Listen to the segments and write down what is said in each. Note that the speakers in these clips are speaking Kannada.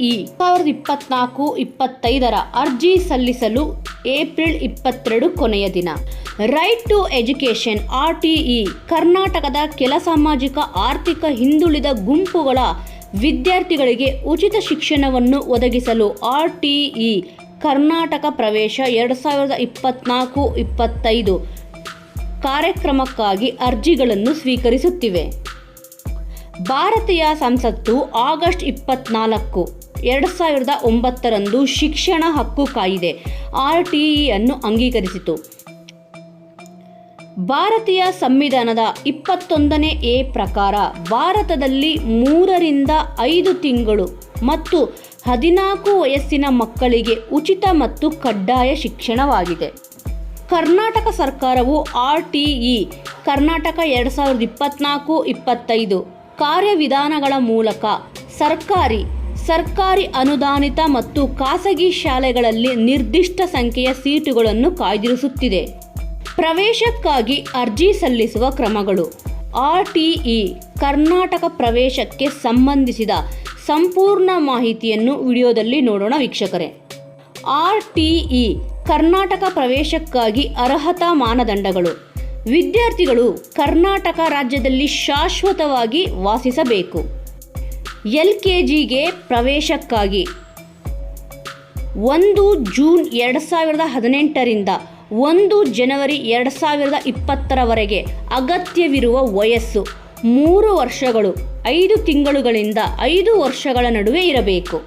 ಟಿಇ ಸಾವಿರದ ಇಪ್ಪತ್ನಾಲ್ಕು ಇಪ್ಪತ್ತೈದರ ಅರ್ಜಿ ಸಲ್ಲಿಸಲು ಏಪ್ರಿಲ್ ಇಪ್ಪತ್ತೆರಡು ಕೊನೆಯ ದಿನ. Right to education R TE ಕರ್ನಾಟಕದ ಕೆಲ ಸಾಮಾಜಿಕ, ಆರ್ಥಿಕ ಹಿಂದುಳಿದ ಗುಂಪುಗಳ ವಿದ್ಯಾರ್ಥಿಗಳಿಗೆ ಉಚಿತ ಶಿಕ್ಷಣವನ್ನು ಒದಗಿಸಲು ಆರ್ ಟಿಇ ಕರ್ನಾಟಕ ಪ್ರವೇಶ ಎರಡು ಸಾವಿರದ ಇಪ್ಪತ್ನಾಲ್ಕು ಇಪ್ಪತ್ತೈದು ಕಾರ್ಯಕ್ರಮಕ್ಕಾಗಿ ಅರ್ಜಿಗಳನ್ನು ಸ್ವೀಕರಿಸುತ್ತಿವೆ. ಭಾರತೀಯ ಸಂಸತ್ತು ಆಗಸ್ಟ್ ಇಪ್ಪತ್ನಾಲ್ಕು. ಎರಡು ಸಾವಿರದ ಒಂಬತ್ತರಂದು ಶಿಕ್ಷಣ ಹಕ್ಕು ಕಾಯಿದೆ. ಆರ್ ಟಿ ಅನ್ನು ಅಂಗೀಕರಿಸಿತು. ಭಾರತೀಯ ಸಂವಿಧಾನದ ಇಪ್ಪತ್ತೊಂದನೇ ಎ ಪ್ರಕಾರ ಭಾರತದಲ್ಲಿ ಮೂರರಿಂದ ಐದು ತಿಂಗಳು ಮತ್ತು ಹದಿನಾಲ್ಕು ವಯಸ್ಸಿನ ಮಕ್ಕಳಿಗೆ ಉಚಿತ ಮತ್ತು ಕಡ್ಡಾಯ ಶಿಕ್ಷಣವಾಗಿದೆ. ಕರ್ನಾಟಕ ಸರ್ಕಾರವು ಆರ್ ಟಿ ಇ ಕರ್ನಾಟಕ ಎರಡು ಸಾವಿರದ ಇಪ್ಪತ್ನಾಲ್ಕು, ಇಪ್ಪತ್ತೈದು ಕಾರ್ಯವಿಧಾನಗಳ ಮೂಲಕ ಸರ್ಕಾರಿ ಸರ್ಕಾರಿ ಅನುದಾನಿತ ಮತ್ತು ಖಾಸಗಿ ಶಾಲೆಗಳಲ್ಲಿ ನಿರ್ದಿಷ್ಟ ಸಂಖ್ಯೆಯ ಸೀಟುಗಳನ್ನು ಕಾಯ್ದಿರಿಸುತ್ತಿದೆ. ಪ್ರವೇಶಕ್ಕಾಗಿ ಅರ್ಜಿ ಸಲ್ಲಿಸುವ ಕ್ರಮಗಳು. ಆರ್ ಟಿಇ ಕರ್ನಾಟಕ ಪ್ರವೇಶಕ್ಕೆ ಸಂಬಂಧಿಸಿದ ಸಂಪೂರ್ಣ ಮಾಹಿತಿಯನ್ನು ವಿಡಿಯೋದಲ್ಲಿ ನೋಡೋಣ ವೀಕ್ಷಕರೇ. ಆರ್ ಟಿಇ ಕರ್ನಾಟಕ ಪ್ರವೇಶಕ್ಕಾಗಿ ಅರ್ಹತಾ ಮಾನದಂಡಗಳು. ವಿದ್ಯಾರ್ಥಿಗಳು ಕರ್ನಾಟಕ ರಾಜ್ಯದಲ್ಲಿ ಶಾಶ್ವತವಾಗಿ ವಾಸಿಸಬೇಕು. ಎಲ್ ಕೆ ಜಿಗೆ ಪ್ರವೇಶಕ್ಕಾಗಿ. ಒಂದು ಜೂನ್ ಎರಡು ಸಾವಿರದ ಹದಿನೆಂಟರಿಂದ ಒಂದು ಜನವರಿ ಎರಡು ಸಾವಿರದ ಇಪ್ಪತ್ತರವರೆಗೆ ಅಗತ್ಯವಿರುವ ವಯಸ್ಸು ಮೂರು ವರ್ಷಗಳು, ಐದು ತಿಂಗಳುಗಳಿಂದ ಐದು ವರ್ಷಗಳ ನಡುವೆ ಇರಬೇಕು.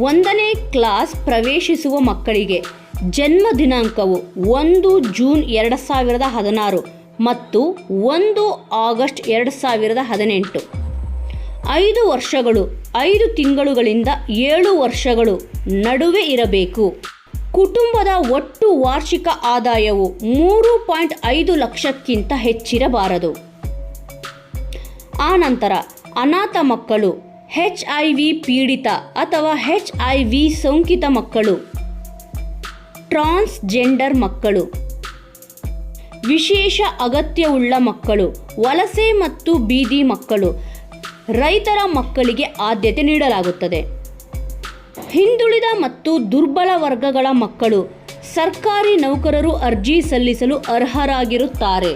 ಒಂದನೇ ಕ್ಲಾಸ್ ಪ್ರವೇಶಿಸುವ ಮಕ್ಕಳಿಗೆ ಜನ್ಮ ದಿನಾಂಕವು ಒಂದು ಜೂನ್ ಎರಡು ಸಾವಿರದ ಹದಿನಾರು ಮತ್ತು ಒಂದು ಆಗಸ್ಟ್ ಎರಡು ಸಾವಿರದ ಹದಿನೆಂಟು. ಐದು ವರ್ಷಗಳು, ಐದು ತಿಂಗಳುಗಳಿಂದ ಏಳು ವರ್ಷಗಳು ನಡುವೆ ಇರಬೇಕು. ಕುಟುಂಬದ ಒಟ್ಟು ವಾರ್ಷಿಕ ಆದಾಯವು ಮೂರು ಪಾಯಿಂಟ್ ಐದು ಲಕ್ಷಕ್ಕಿಂತ ಹೆಚ್ಚಿರಬಾರದು. ಆನಂತರ ಅನಾಥ ಮಕ್ಕಳು ಹೆಚ್ ಐ ವಿ ಪೀಡಿತ ಅಥವಾ ಹೆಚ್ ಐ ವಿ ಸೋಂಕಿತ ಮಕ್ಕಳು, ಟ್ರಾನ್ಸ್ಜೆಂಡರ್ ಮಕ್ಕಳು, ವಿಶೇಷ ಅಗತ್ಯವುಳ್ಳ ಮಕ್ಕಳು, ವಲಸೆ ಮತ್ತು ಬೀದಿ ಮಕ್ಕಳು ರೈತರ ಮಕ್ಕಳಿಗೆ ಆದ್ಯತೆ ನೀಡಲಾಗುತ್ತದೆ. ಹಿಂದುಳಿದ ಮತ್ತು ದುರ್ಬಲ ವರ್ಗಗಳ ಮಕ್ಕಳು ಸರ್ಕಾರಿ ನೌಕರರು ಅರ್ಜಿ ಸಲ್ಲಿಸಲು ಅರ್ಹರಾಗಿರುತ್ತಾರೆ.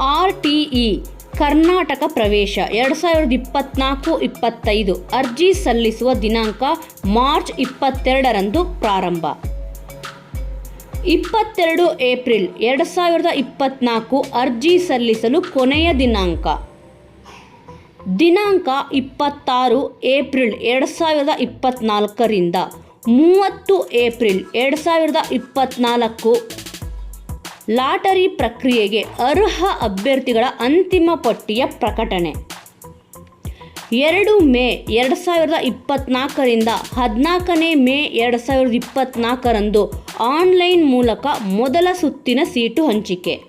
ಆರ್ ಟಿ ಇ, ಕರ್ನಾಟಕ ಪ್ರವೇಶ, ಎರಡು ಸಾವಿರದ ಇಪ್ಪತ್ನಾಲ್ಕು, ಇಪ್ಪತ್ತೈದು, ಅರ್ಜಿ ಸಲ್ಲಿಸುವ ದಿನಾಂಕ ಮಾರ್ಚ್ ಇಪ್ಪತ್ತೆರಡರಂದು ಪ್ರಾರಂಭ. ಇಪ್ಪತ್ತೆರಡು ಏಪ್ರಿಲ್, ಎರಡು ಸಾವಿರದ ಇಪ್ಪತ್ನಾಲ್ಕು, ಅರ್ಜಿ ಸಲ್ಲಿಸಲು ಕೊನೆಯ ದಿನಾಂಕ. ದಿನಾಂಕ ಇಪ್ಪತ್ತಾರು ಏಪ್ರಿಲ್ ಎರಡು ಸಾವಿರದ ಇಪ್ಪತ್ತ್ನಾಲ್ಕರಿಂದ ಮೂವತ್ತು ಏಪ್ರಿಲ್ ಎರಡು ಸಾವಿರದ ಇಪ್ಪತ್ತ್ನಾಲ್ಕು ಲಾಟರಿ ಪ್ರಕ್ರಿಯೆಗೆ ಅರ್ಹ ಅಭ್ಯರ್ಥಿಗಳ ಅಂತಿಮ ಪಟ್ಟಿಯ ಪ್ರಕಟಣೆ. ಎರಡು ಮೇ ಎರಡು ಸಾವಿರದ ಇಪ್ಪತ್ತ್ನಾಲ್ಕರಿಂದ ಹದಿನಾಲ್ಕನೇ ಮೇ ಎರಡು ಸಾವಿರದ ಇಪ್ಪತ್ತ್ನಾಲ್ಕರಂದು ಆನ್ಲೈನ್ ಮೂಲಕ ಮೊದಲ ಸುತ್ತಿನ ಸೀಟು ಹಂಚಿಕೆ.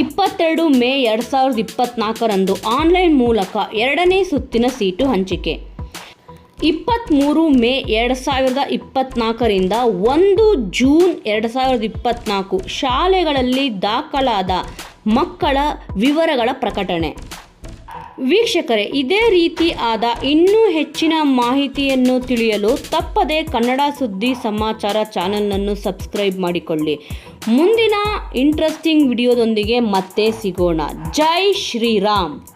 ಇಪ್ಪತ್ತೆರಡು ಮೇ ಎರಡು ಸಾವಿರದ ಇಪ್ಪತ್ತ್ನಾಲ್ಕರಂದು ಆನ್ಲೈನ್ ಮೂಲಕ ಎರಡನೇ ಸುತ್ತಿನ ಸೀಟು ಹಂಚಿಕೆ. ಇಪ್ಪತ್ತ್ಮೂರು ಮೇ ಎರಡು ಸಾವಿರದ ಇಪ್ಪತ್ತ್ನಾಲ್ಕರಿಂದ ಒಂದು ಜೂನ್ ಎರಡು ಸಾವಿರದ ಇಪ್ಪತ್ತ್ನಾಲ್ಕು ಶಾಲೆಗಳಲ್ಲಿ ದಾಖಲಾದ ಮಕ್ಕಳ ವಿವರಗಳ ಪ್ರಕಟಣೆ. ವೀಕ್ಷಕರೇ, ಇದೇ ರೀತಿ ಆದ ಇನ್ನೂ ಹೆಚ್ಚಿನ ಮಾಹಿತಿಯನ್ನು ತಿಳಿಯಲು ತಪ್ಪದೆ ಕನ್ನಡ ಸುದ್ದಿ ಸಮಾಚಾರ ಚಾನಲನ್ನು ಸಬ್ಸ್ಕ್ರೈಬ್ ಮಾಡಿಕೊಳ್ಳಿ. ಮುಂದಿನ ಇಂಟ್ರೆಸ್ಟಿಂಗ್ ವಿಡಿಯೋದೊಂದಿಗೆ ಮತ್ತೆ ಸಿಗೋಣ. ಜೈ ಶ್ರೀರಾಮ್.